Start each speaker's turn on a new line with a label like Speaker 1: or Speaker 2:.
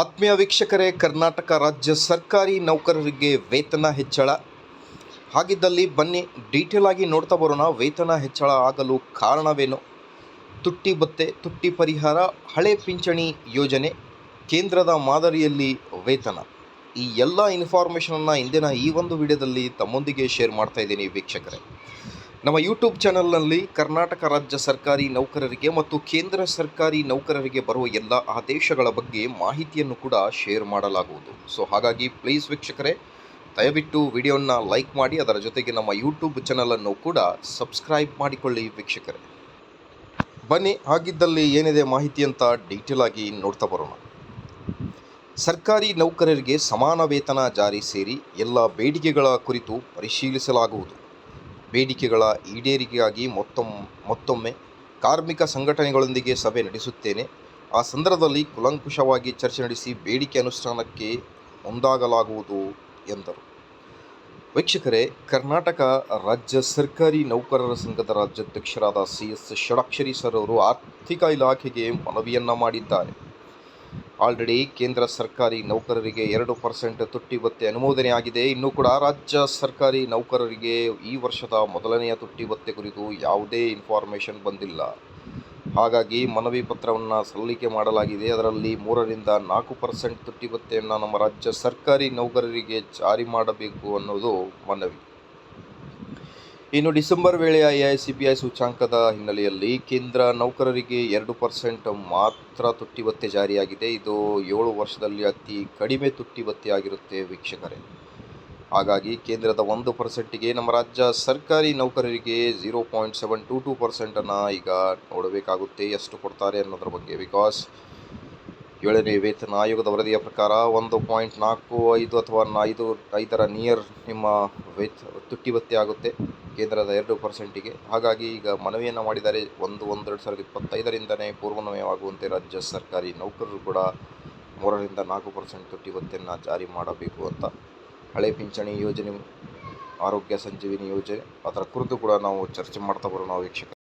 Speaker 1: ಆತ್ಮೀಯ ವೀಕ್ಷಕರೇ, ಕರ್ನಾಟಕ ರಾಜ್ಯ ಸರ್ಕಾರಿ ನೌಕರರಿಗೆ ವೇತನ ಹೆಚ್ಚಳ. ಹಾಗಿದ್ದಲ್ಲಿ ಬನ್ನಿ ಡೀಟೇಲ್ ಆಗಿ ನೋಡ್ತಾ ಬರೋಣ, ವೇತನ ಹೆಚ್ಚಳ ಆಗಲು ಕಾರಣವೇನು? ತುಟ್ಟಿ ಭತ್ತೆ ತುಟ್ಟಿ ಪರಿಹಾರ, ಹಳೆ ಪಿಂಚಣಿ ಯೋಜನೆ, ಕೇಂದ್ರದ ಮಾದರಿಯಲ್ಲಿ ವೇತನ. ಈ ಎಲ್ಲ ಇನ್ಫಾರ್ಮೇಷನನ್ನು ಇಂದಿನ ಈ ಒಂದು ವಿಡಿಯೋದಲ್ಲಿ ತಮ್ಮೊಂದಿಗೆ ಶೇರ್ ಮಾಡ್ತಾ ಇದ್ದೀನಿ ವೀಕ್ಷಕರೇ. ನಮ್ಮ ಯೂಟ್ಯೂಬ್ ಚಾನಲ್ನಲ್ಲಿ ಕರ್ನಾಟಕ ರಾಜ್ಯ ಸರ್ಕಾರಿ ನೌಕರರಿಗೆ ಮತ್ತು ಕೇಂದ್ರ ಸರ್ಕಾರಿ ನೌಕರರಿಗೆ ಬರುವ ಎಲ್ಲ ಆದೇಶಗಳ ಬಗ್ಗೆ ಮಾಹಿತಿಯನ್ನು ಕೂಡ ಶೇರ್ ಮಾಡಲಾಗುವುದು. ಸೊ ಹಾಗಾಗಿ ಪ್ಲೀಸ್ ವೀಕ್ಷಕರೇ, ದಯವಿಟ್ಟು ವಿಡಿಯೋನ ಲೈಕ್ ಮಾಡಿ, ಅದರ ಜೊತೆಗೆ ನಮ್ಮ ಯೂಟ್ಯೂಬ್ ಚಾನಲನ್ನು ಕೂಡ ಸಬ್ಸ್ಕ್ರೈಬ್ ಮಾಡಿಕೊಳ್ಳಿ ವೀಕ್ಷಕರೇ. ಬನ್ನಿ, ಹಾಗಿದ್ದಲ್ಲಿ ಏನಿದೆ ಮಾಹಿತಿ ಅಂತ ಡೀಟೇಲ್ ಆಗಿ ನೋಡ್ತಾ ಬರೋಣ. ಸರ್ಕಾರಿ ನೌಕರರಿಗೆ ಸಮಾನ ವೇತನ ಜಾರಿ ಸೇರಿ ಎಲ್ಲ ಬೇಡಿಕೆಗಳ ಕುರಿತು ಪರಿಶೀಲಿಸಲಾಗುವುದು. ಬೇಡಿಕೆಗಳ ಈಡೇರಿಕೆಗಾಗಿ ಮೊತ್ತಮ್ ಮತ್ತೊಮ್ಮೆ ಕಾರ್ಮಿಕ ಸಂಘಟನೆಗಳೊಂದಿಗೆ ಸಭೆ ನಡೆಸುತ್ತೇನೆ. ಆ ಸಂದರ್ಭದಲ್ಲಿ ಕುಲಂಕುಷವಾಗಿ ಚರ್ಚೆ ನಡೆಸಿ ಬೇಡಿಕೆ ಅನುಷ್ಠಾನಕ್ಕೆ ಮುಂದಾಗಲಾಗುವುದು ಎಂದರು. ವೀಕ್ಷಕರೇ, ಕರ್ನಾಟಕ ರಾಜ್ಯ ಸರ್ಕಾರಿ ನೌಕರರ ಸಂಘದ ರಾಜ್ಯಾಧ್ಯಕ್ಷರಾದ ಸಿ ಎಸ್ ಷಡಾಕ್ಷರಿ ಸರ್ ಅವರು ಆರ್ಥಿಕ ಇಲಾಖೆಗೆ ಮನವಿಯನ್ನ ಮಾಡಿದ್ದಾರೆ. ಆಲ್ರೆಡಿ ಕೇಂದ್ರ ಸರ್ಕಾರಿ ನೌಕರರಿಗೆ ಎರಡು ಪರ್ಸೆಂಟ್ ತುಟ್ಟಿ ಭತ್ತೆ ಅನುಮೋದನೆ ಆಗಿದೆ. ಇನ್ನೂ ಕೂಡ ರಾಜ್ಯ ಸರ್ಕಾರಿ ನೌಕರರಿಗೆ ಈ ವರ್ಷದ ಮೊದಲನೆಯ ತುಟ್ಟಿ ಭತ್ತೆ ಕುರಿತು ಯಾವುದೇ ಇನ್ಫಾರ್ಮೇಷನ್ ಬಂದಿಲ್ಲ. ಹಾಗಾಗಿ ಮನವಿ ಪತ್ರವನ್ನು ಸಲ್ಲಿಕೆ ಮಾಡಲಾಗಿದೆ. ಅದರಲ್ಲಿ ಮೂರರಿಂದ ನಾಲ್ಕು ಪರ್ಸೆಂಟ್ ತುಟ್ಟಿ ಭತ್ತೆಯನ್ನು ನಮ್ಮ ರಾಜ್ಯ ಸರ್ಕಾರಿ ನೌಕರರಿಗೆ ಜಾರಿ ಮಾಡಬೇಕು ಅನ್ನೋದು ಮನವಿ. ಇನ್ನು ಡಿಸೆಂಬರ್ ವೇಳೆಯ ಐ ಸಿ ಪಿ ಐ ಸೂಚಾಂಕದ ಹಿನ್ನೆಲೆಯಲ್ಲಿ ಕೇಂದ್ರ ನೌಕರರಿಗೆ ಎರಡು ಪರ್ಸೆಂಟ್ ಮಾತ್ರ ತುಟ್ಟಿ ಭತ್ಯೆ ಜಾರಿಯಾಗಿದೆ. ಇದು ಏಳು ವರ್ಷದಲ್ಲಿ ಅತಿ ಕಡಿಮೆ ತುಟ್ಟಿ ವೀಕ್ಷಕರೇ. ಹಾಗಾಗಿ ಕೇಂದ್ರದ ಒಂದು ಪರ್ಸೆಂಟಿಗೆ ನಮ್ಮ ರಾಜ್ಯ ಸರ್ಕಾರಿ ನೌಕರರಿಗೆ zero point seven two two ಪರ್ಸೆಂಟನ್ನು ಈಗ ನೋಡಬೇಕಾಗುತ್ತೆ, ಎಷ್ಟು ಕೊಡ್ತಾರೆ ಅನ್ನೋದ್ರ ಬಗ್ಗೆ. ಬಿಕಾಸ್ ಏಳನೇ ವೇತನ ಆಯೋಗದ ವರದಿಯ ಪ್ರಕಾರ ಒಂದು ಪಾಯಿಂಟ್ ನಾಲ್ಕು ಐದು ಅಥವಾ ಐದು ಐದರ ನಿಯರ್ ನಿಮ್ಮ ವೇತ ತುಟ್ಟಿ ಭತ್ಯೆ ಆಗುತ್ತೆ. ಕೇಂದ್ರದ ಎರಡು ಪರ್ಸೆಂಟಿಗೆ. ಹಾಗಾಗಿ ಈಗ ಮನವಿಯನ್ನು ಮಾಡಿದ್ದಾರೆ ಒಂದು ಒಂದೆರಡು ಸಾವಿರದ ಇಪ್ಪತ್ತೈದರಿಂದನೇ ಪೂರ್ವನ್ವಯವಾಗುವಂತೆ ರಾಜ್ಯ ಸರ್ಕಾರಿ ನೌಕರರು ಕೂಡ ಮೂರರಿಂದ ನಾಲ್ಕು ಪರ್ಸೆಂಟ್ ತುಟ್ಟಿ ಭತ್ಯೆಯನ್ನು ಜಾರಿ ಮಾಡಬೇಕು ಅಂತ ಹಳೆ ಪಿಂಚಣಿ ಯೋಜನೆ, ಆರೋಗ್ಯ ಸಂಜೀವಿನಿ ಯೋಜನೆ, ಅದರ ಕುರಿತು ಕೂಡ ನಾವು ಚರ್ಚೆ ಮಾಡ್ತಾ ಬರೋಣ ವೀಕ್ಷಕ